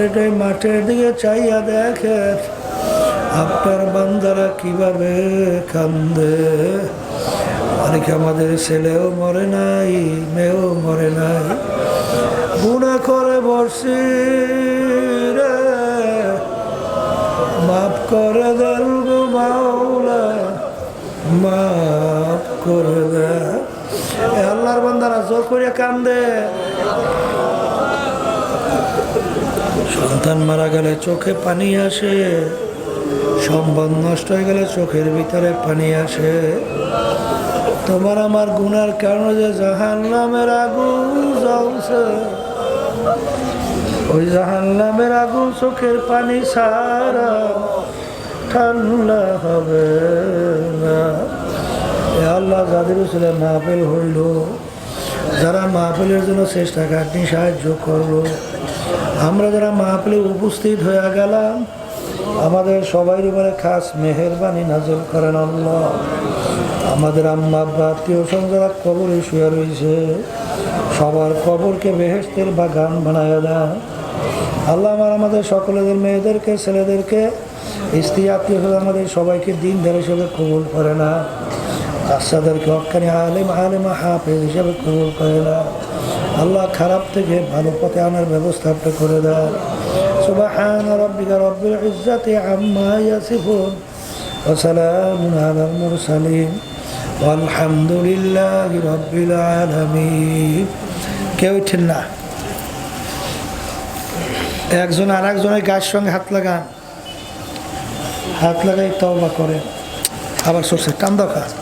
আপনি মাঠের দিকে চাইয়া দেখেন আপনার বান্দারা কীভাবে কান্দে? অনেক আমাদের ছেলেও মরে নাই, মেয়েও মরে নাই। গুণা করে বসছি রে। মাফ করে দেন গো মাওলা, মাফ করে দেন। আল্লাহর বান্দারা জোর করিয়া কান্দে। সন্তান মারা গেলে চোখে পানি আসে সম্বন্ধ নষ্ট হয়ে গেলে চোখের ভিতরে পানি আসে। তোমার আমার গুনার কারণে যে জাহান নামের আগুন জ্বলছে, ওই জাহান নামের আগুন চোখের পানি সারা ঠান্ডা হবে না। আল্লাহ যাদের ছিল মাহফিল হইল যারা মাহফিলের জন্য চেষ্টা কাটনি সাহায্য করল, আমরা যারা মাহফিলে উপস্থিত হয়ে গেলাম, আমাদের সবাই উপরে খাস মেহরবানি নাজল করেন আল্লাহ। আমাদের আম্মা আত্মীয় স্বজন যারা কবরে শুয়ে রয়েছে, সবার কবরকে বেহেস্তের বাগান বানায় দেন। আল্লাহ আমার আমাদের সকলেদের মেয়েদেরকে, ছেলেদেরকে, স্ত্রী, আত্মীয় আমাদের সবাইকে দিন ধরে হিসেবে কবুল করে না বাচ্চাদেরকে হাফেজ হিসাবে কবুল করে না। আল্লাহ খারাপ থেকে ভালো পথে আনার ব্যবস্থাটা করে দাও কেউ না। একজন আর একজনের গায়ের সঙ্গে হাত লাগান। হাত লাগাই তওবা করে আবার সরষে টান দরকার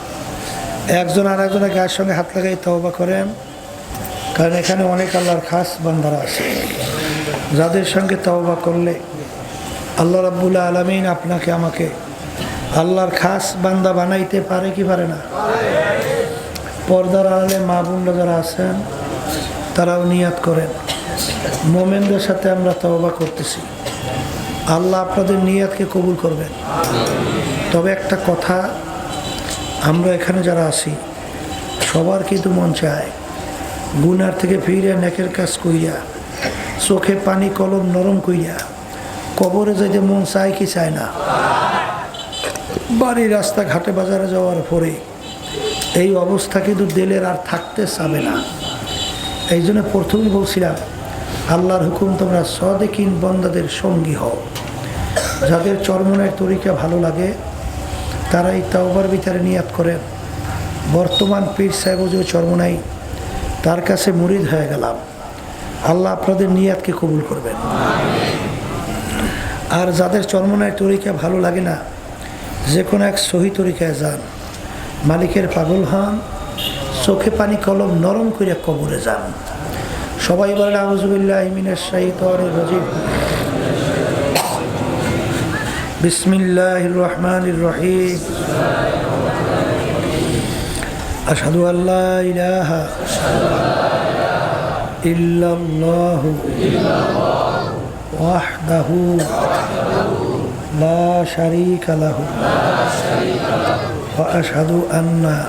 একজন আর একজনের গায়ের সঙ্গে হাত লাগাই তওবা করেন। কারণ এখানে অনেক আল্লাহর খাস বান্দারা আছে। যাদের সঙ্গে তওবা করলে আল্লাহ রাব্বুল্লাহ আলমিন আপনাকে, আমাকে আল্লাহর খাস বান্দা বানাইতে পারে কি পারে না? পর্দার আড়ালে মা বোনরা যারা আছেন, তারাও নিয়াত করেন। মোমেনদের সাথে আমরা তওবা করতেছি। আল্লাহ আপনাদের নিয়াতকে কবুল করবেন। তবে একটা কথা আমরা এখানে যারা আছি, সবার কিন্তু মন চায়, গুনার থেকে ফিরে নেকের কাজ কইয়া চোখে পানি কলম নরম কইয়া কবরে যাইতে মন চায় কি চায় না। বাড়ি রাস্তা ঘাটে বাজারে যাওয়ার পরে এই অবস্থা কিন্তু দেলের আর থাকতে চাবে না। এই জন্য প্রথমেই বলছিলাম, আল্লাহর হুকুম তোমরা সদেকিন বন্দাদের সঙ্গী হও। যাদের চরমনের তরিকা ভালো লাগে তারা এই তাওবার ভিতরে নিয়াত করেন। বর্তমান পীর সাহেব যে চরমনাই তার কাছে মুরিদ হয়ে গেলাম। আল্লাহ আপনাদের নিয়াতকে কবুল করবেন। আর যাদের চরমনায় তরিকা ভালো লাগে না, যে কোনো এক সহি তরিকায় যান। মালিকের পাগল হন, চোখে পানি কলম নরম করে কবরে যান। সবাই বলেন আউজুবিল্লাহ ইমিনের শাহিদ রাজিব بسم الله الرحمن الرحيم. أشهد أن لا إله إلا الله وحده لا شريك له وأشهد أن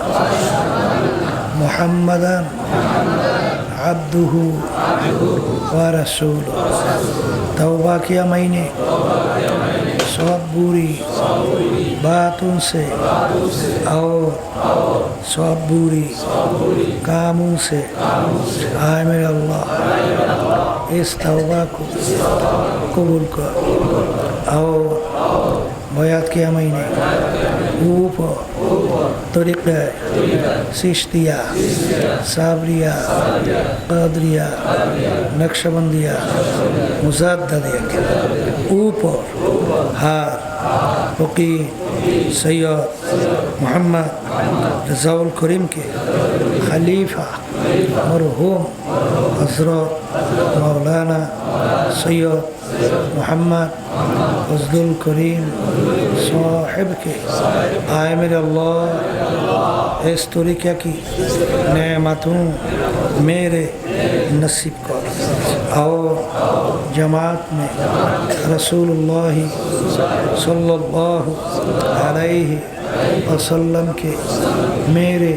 محمدا عبده ورسوله. توبہ کیا میں نے؟ سب بری باتوں سے اور سب بری کاموں سے۔ آئے اللہ، اس توبہ کو قبول کر۔ اور بیعت کیا میں نے؟ اوپر طریقہ سشتیہ صابریہ قادریہ نقشبندیہ مزاددیہ کے اوپر ہار فقیر سید محمد رضاء الکریم کے خلیفہ مرحوم حضرت مولانا سید محمد فضل الکریم صاحب کے آئے میرے اللہ اس طریقہ کی نعمتوں میرے نصیب کر اور جماعت میں رسول اللہ صلی اللہ علیہ وسلم کے میرے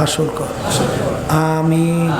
حصل کر آمین